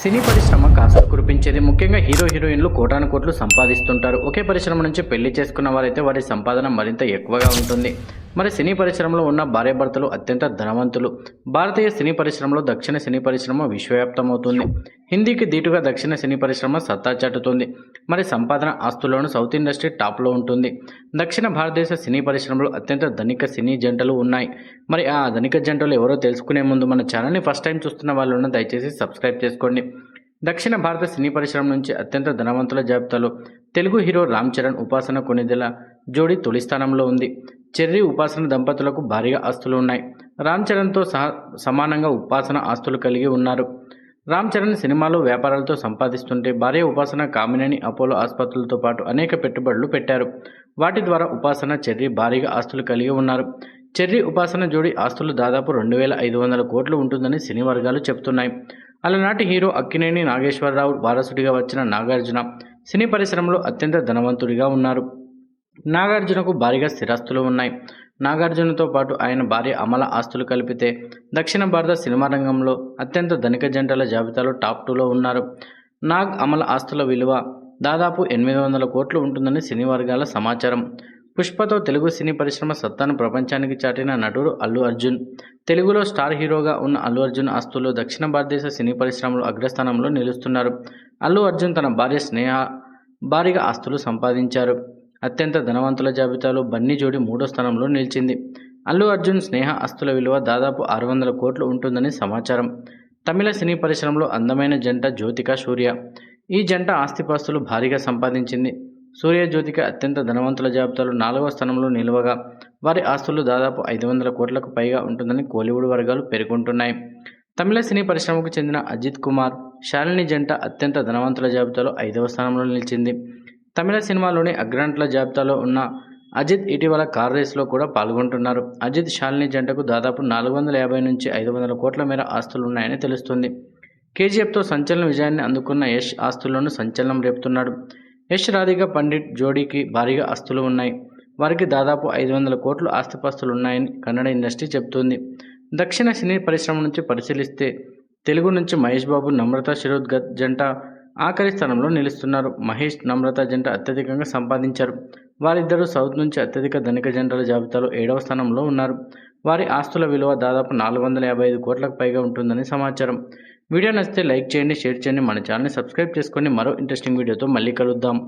సినీ పరిశ్రమ కాస్త కురిపించేది ముఖ్యంగా హీరో హీరోయిన్లు కోటాను కోట్లు సంపాదిస్తుంటారు. ఒకే పరిశ్రమ నుంచి పెళ్ళి చేసుకున్న వారైతే వారి సంపాదన మరింత ఎక్కువగా ఉంటుంది. మరి సినీ పరిశ్రమలో ఉన్న భార్యాభర్తలు అత్యంత ధనవంతులు. భారతీయ సినీ పరిశ్రమలో దక్షిణ సినీ పరిశ్రమ విశ్వవ్యాప్తమవుతుంది. హిందీకి దీటుగా దక్షిణ సినీ పరిశ్రమ సత్తా చాటుతుంది. మరి సంపాదన ఆస్తుల్లోనూ సౌత్ ఇండస్ట్రీ టాప్లో ఉంటుంది. దక్షిణ భారతదేశ సినీ పరిశ్రమలో అత్యంత ధనిక సినీ జంటలు ఉన్నాయి. మరి ఆ ధనిక జంటలు ఎవరో తెలుసుకునే ముందు మన ఛానల్ని ఫస్ట్ టైం చూస్తున్న వాళ్ళు ఉన్న దయచేసి సబ్స్క్రైబ్ చేసుకోండి. దక్షిణ భారత సినీ పరిశ్రమ నుంచి అత్యంత ధనవంతుల జాబితాలో తెలుగు హీరో రామ్ చరణ్ ఉపాసన కొనిదెల జోడి తొలి స్థానంలో ఉంది. చెర్రీ ఉపాసన దంపతులకు భారీగా ఆస్తులు ఉన్నాయి. రామ్ చరణ్తో సహా సమానంగా ఉపాసన ఆస్తులు కలిగి ఉన్నారు. రామ్ చరణ్ సినిమాలు వ్యాపారాలతో సంపాదిస్తుంటే భార్య ఉపాసన కామినేని అపోలో ఆసుపత్రులతో పాటు అనేక పెట్టుబడులు పెట్టారు. వాటి ద్వారా ఉపాసన చెర్రీ భారీగా ఆస్తులు కలిగి ఉన్నారు. చెర్రీ ఉపాసన జోడి ఆస్తులు దాదాపు రెండు వేల ఐదు వందల కోట్లు ఉంటుందని సినీ వర్గాలు చెబుతున్నాయి అలనాటి హీరో అక్కినేని నాగేశ్వరరావు వారసుడిగా వచ్చిన నాగార్జున సినీ పరిశ్రమలో అత్యంత ధనవంతుడిగా ఉన్నారు. నాగార్జునకు భారీగా స్థిరాస్తులు ఉన్నాయి. నాగార్జునతో పాటు ఆయన భార్య అమల ఆస్తులు కలిపితే దక్షిణ భారత సినిమా రంగంలో అత్యంత ధనిక జంటల జాబితాలో టాప్ టూలో ఉన్నారు. నాగ్ అమల ఆస్తుల విలువ దాదాపు ఎనిమిది వందల కోట్లు ఉంటుందని సినీ వర్గాల సమాచారం. పుష్పతో తెలుగు సినీ పరిశ్రమ సత్తాను ప్రపంచానికి చాటిన నటుడు అల్లు అర్జున్. తెలుగులో స్టార్ హీరోగా ఉన్న అల్లు అర్జున్ ఆస్తులు దక్షిణ భారతదేశ సినీ పరిశ్రమలో అగ్రస్థానంలో నిలుస్తున్నారు. అల్లు అర్జున్ తన భార్య స్నేహ భారీగా ఆస్తులు సంపాదించారు. అత్యంత ధనవంతుల జాబితాలో బన్నీ జోడి మూడో స్థానంలో నిలిచింది. అల్లు అర్జున్ స్నేహ ఆస్తుల విలువ దాదాపు ఆరు వందల కోట్లు ఉంటుందని సమాచారం. తమిళ సినీ పరిశ్రమలో అందమైన జంట జ్యోతిక సూర్య. ఈ జంట ఆస్తిపాస్తులు భారీగా సంపాదించింది. సూర్య జ్యోతిక అత్యంత ధనవంతుల జాబితాలో నాలుగవ స్థానంలో నిలువగా వారి ఆస్తులు దాదాపు ఐదు వందల కోట్లకు పైగా ఉంటుందని కోలీవుడ్ వర్గాలు పేర్కొంటున్నాయి. తమిళ సినీ పరిశ్రమకు చెందిన అజిత్ కుమార్ శాలిని జంట అత్యంత ధనవంతుల జాబితాలో ఐదవ స్థానంలో నిలిచింది. తమిళ సినిమాలోని అగ్రంట్ల జాబితాలో ఉన్న అజిత్ ఇటీవల కార్ రేస్లో కూడా పాల్గొంటున్నారు. అజిత్ శాలిని జంటకు దాదాపు నాలుగు వందల యాభై నుంచి ఐదు వందల కోట్ల మేర ఆస్తులు ఉన్నాయని తెలుస్తుంది. కేజీఎఫ్తో సంచలన విజయాన్ని అందుకున్న యష్ ఆస్తుల్లోనూ సంచలనం రేపుతున్నాడు. యష్ రాధిక పండిట్ జోడీకి భారీగా ఆస్తులు ఉన్నాయి. వారికి దాదాపు ఐదు వందల కోట్లు ఆస్తిపాస్తులు ఉన్నాయని కన్నడ ఇండస్ట్రీ చెబుతుంది. దక్షిణ సినీ పరిశ్రమ నుంచి పరిశీలిస్తే తెలుగు నుంచి మహేష్ బాబు నమ్రత శిరోద్గత్ జంట ఆఖరి స్థానంలో నిలుస్తున్నారు. మహేష్ నమ్రత జంట అత్యధికంగా సంపాదించారు. వారిద్దరూ సౌత్ నుంచి అత్యధిక ధనిక జంటల జాబితాలో ఏడవ స్థానంలో ఉన్నారు. వారి ఆస్తుల విలువ దాదాపు నాలుగు వందల యాభై ఐదు కోట్లకు పైగా ఉంటుందని సమాచారం. వీడియో నచ్చితే లైక్ చేయండి షేర్ చేయండి. మన ఛానల్ని సబ్స్క్రైబ్ చేసుకొని మరో ఇంట్రెస్టింగ్ వీడియోతో మళ్ళీ కలుద్దాం.